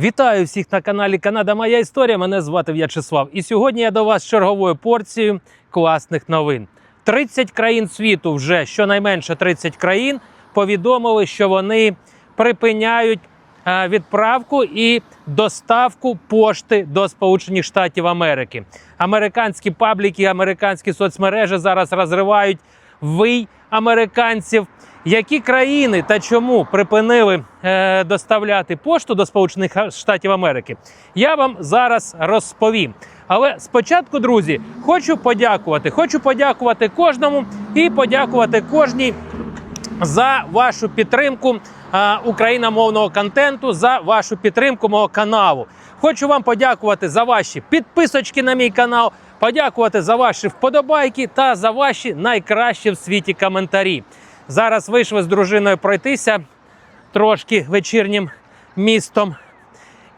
Вітаю всіх на каналі Канада Моя Історія. Мене звати В'ячеслав. І сьогодні я до вас черговою порцією класних новин. 30 країн світу, вже щонайменше 30 країн, повідомили, що вони припиняють е, відправку і доставку пошти до Сполучених Штатів Америки. Американські пабліки, американські соцмережі зараз розривають вий американців. Які країни та чому припинили е, доставляти пошту до Сполучених Штатів Америки? Я вам зараз розповім. Але спочатку, друзі, хочу подякувати. Хочу подякувати кожному і подякувати кожній за вашу підтримку е, україномовного контенту, за вашу підтримку мого каналу. Хочу вам подякувати за ваші підписочки на мій канал, подякувати за ваші вподобайки та за ваші найкращі в світі коментарі. Зараз вийшли з дружиною пройтися трошки вечірнім містом.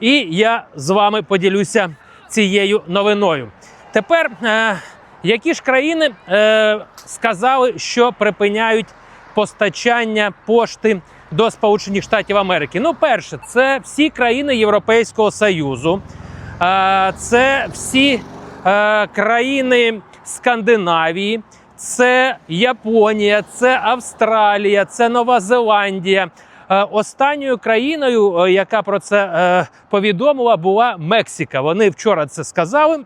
І я з вами поділюся цією новиною. Тепер, е, які ж країни е, сказали, що припиняють постачання пошти до Сполучених Штатів Америки? Ну, перше, це всі країни Європейського Союзу, е, це всі країни Скандинавії. Це Японія, це Австралія, це Нова Зеландія. Е, Останньою країною, е, яка про це е, повідомила, була Мексика. Вони вчора це сказали.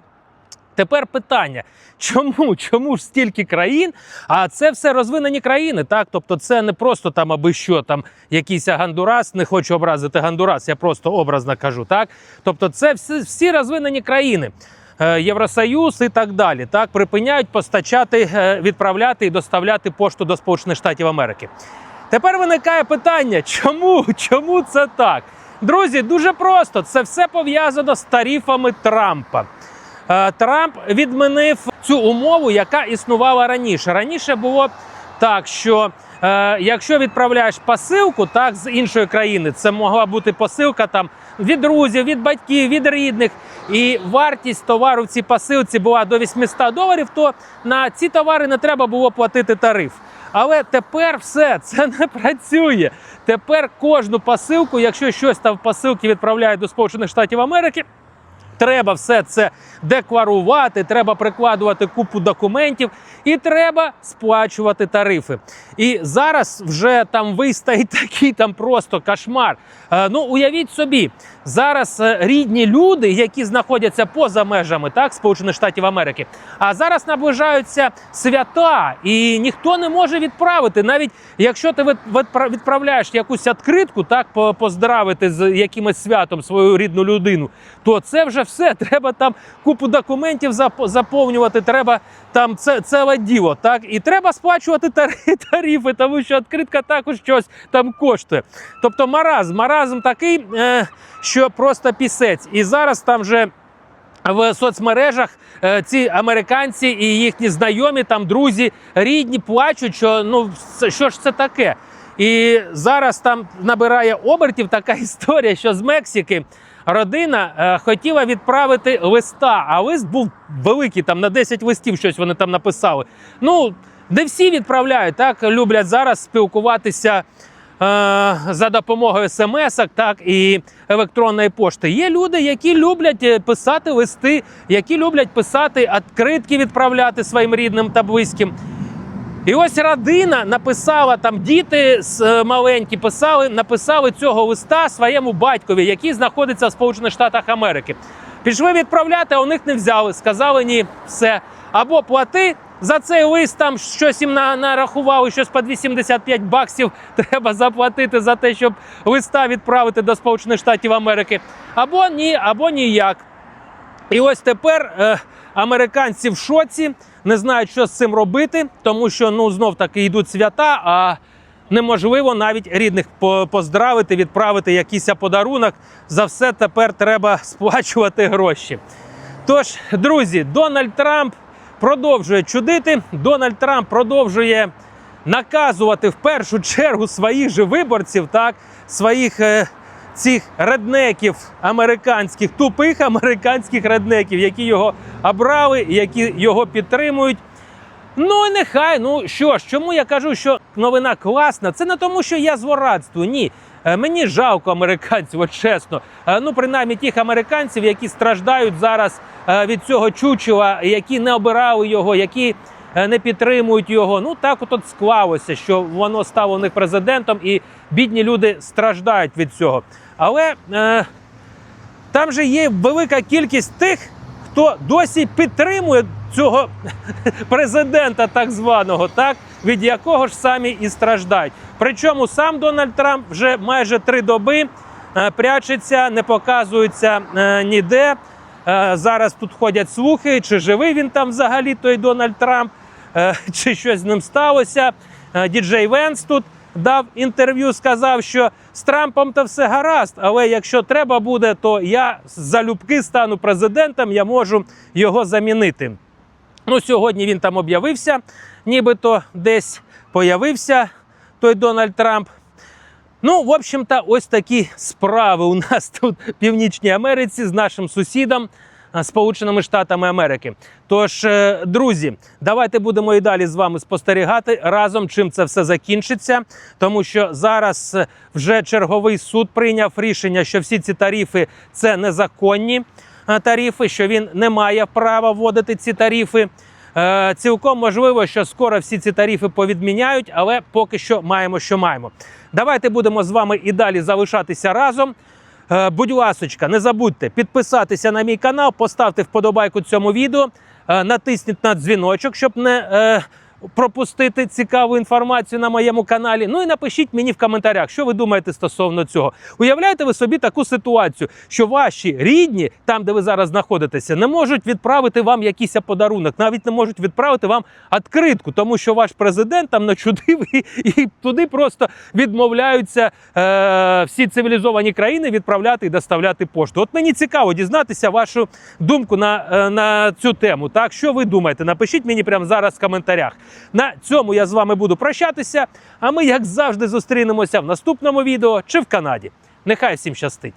Тепер питання: чому? Чому ж стільки країн? А це все розвинені країни, так? Тобто, це не просто там аби що там якийсь Гондурас, не хочу образити Гондурас, я просто образно кажу. Так, тобто, це всі, всі розвинені країни. Е, Євросоюз і так далі, так припиняють постачати, е, відправляти і доставляти пошту до Сполучених Штатів Америки. Тепер виникає питання, чому? Чому це так? Друзі, дуже просто це все пов'язано з тарифами Трампа. Е, Трамп відмінив цю умову, яка існувала раніше. Раніше було так, що е, якщо відправляєш посилку так з іншої країни, це могла бути посилка там від друзів, від батьків, від рідних, і вартість товару в цій посилці була до 800 доларів, то на ці товари не треба було платити тариф. Але тепер все це не працює. Тепер кожну посилку, якщо щось там в посилки відправляють до Сполучених Штатів Америки. Треба все це декларувати, треба прикладувати купу документів і треба сплачувати тарифи. І зараз вже там вистоїть такий там просто кошмар. Е, ну уявіть собі, зараз е, рідні люди, які знаходяться поза межами так Сполучених Штатів Америки, а зараз наближаються свята, і ніхто не може відправити. Навіть якщо ти відправляєш якусь відкритку, так поздравити з якимось святом свою рідну людину, то це вже все. Треба там купу документів заповнювати. Треба там це ціле діло. Так і треба сплачувати тари- тарифи, тому що відкритка також щось там коштує. Тобто маразм, маразм такий, е, що просто пісець. І зараз там вже. В соцмережах е, ці американці і їхні знайомі, там друзі, рідні плачуть, що ну що ж це таке. І зараз там набирає обертів така історія, що з Мексики родина е, хотіла відправити листа, а лист був великий, там на 10 листів щось вони там написали. Ну, не всі відправляють, так люблять зараз спілкуватися. е, За допомогою смс-ок, так і електронної пошти. Є люди, які люблять е, писати листи, які люблять писати відкритки, відправляти своїм рідним та близьким. І ось родина написала там діти е, маленькі писали, написали цього листа своєму батькові, який знаходиться в Сполучених Штатах Америки. Пішли відправляти, а у них не взяли. Сказали ні, все. Або плати за цей лист, там щось їм нарахували, щось по 275 баксів треба заплатити за те, щоб листа відправити до Сполучених Штатів Америки. Або ні, або ніяк. І ось тепер е, американці в шоці, не знають, що з цим робити, тому що ну знов таки йдуть свята, а неможливо навіть рідних по- поздравити, відправити якийсь подарунок. За все тепер треба сплачувати гроші. Тож, друзі, Дональд Трамп продовжує чудити. Дональд Трамп продовжує наказувати в першу чергу своїх же виборців, так, своїх е, цих реднеків американських, тупих американських реднеків, які його обрали, які його підтримують. Ну і нехай, ну що ж, чому я кажу, що новина класна? Це не тому, що я злорадствую, ні. Е, Мені жалко американців, от чесно. Е, Ну, принаймні тих американців, які страждають зараз е, від цього чучела, які не обирали його, які не підтримують його. Ну так от, склалося, що воно стало у них президентом, і бідні люди страждають від цього. Але е, там же є велика кількість тих, хто досі підтримує цього президента, так званого, так від якого ж самі і страждають. Причому сам Дональд Трамп вже майже три доби е, прячеться, не показується е, ніде. Е, Зараз тут ходять слухи, чи живий він там взагалі, той Дональд Трамп, е, чи щось з ним сталося. Е, Діджей Венс тут дав інтерв'ю, сказав, що з Трампом то все гаразд, але якщо треба буде, то я залюбки стану президентом, я можу його замінити. Ну, сьогодні він там об'явився, нібито десь появився той Дональд Трамп. Ну, в общем-то, ось такі справи у нас тут в Північній Америці з нашим сусідом. А, Сполученими Штатами Америки. Тож, е, друзі, давайте будемо і далі з вами спостерігати разом, чим це все закінчиться, тому що зараз е, вже черговий суд прийняв рішення, що всі ці тарифи це незаконні е, тарифи, що він не має права вводити ці тарифи. Е, Цілком можливо, що скоро всі ці тарифи повідміняють, але поки що маємо, що маємо. Давайте будемо з вами і далі залишатися разом. Е, Будь ласочка, не забудьте підписатися на мій канал, поставте вподобайку цьому відео, е, натисніть на дзвіночок, щоб не е, пропустити цікаву інформацію на моєму каналі. Ну і напишіть мені в коментарях, що ви думаєте стосовно цього. Уявляєте ви собі таку ситуацію, що ваші рідні, там де ви зараз знаходитеся, не можуть відправити вам якийсь подарунок, навіть не можуть відправити вам відкритку, тому що ваш президент там начудив і, і туди просто відмовляються е, всі цивілізовані країни відправляти і доставляти пошту. От мені цікаво дізнатися вашу думку на, е, на цю тему. Так, що ви думаєте? Напишіть мені прямо зараз в коментарях. На цьому я з вами буду прощатися. А ми, як завжди, зустрінемося в наступному відео чи в Канаді. Нехай всім щастить!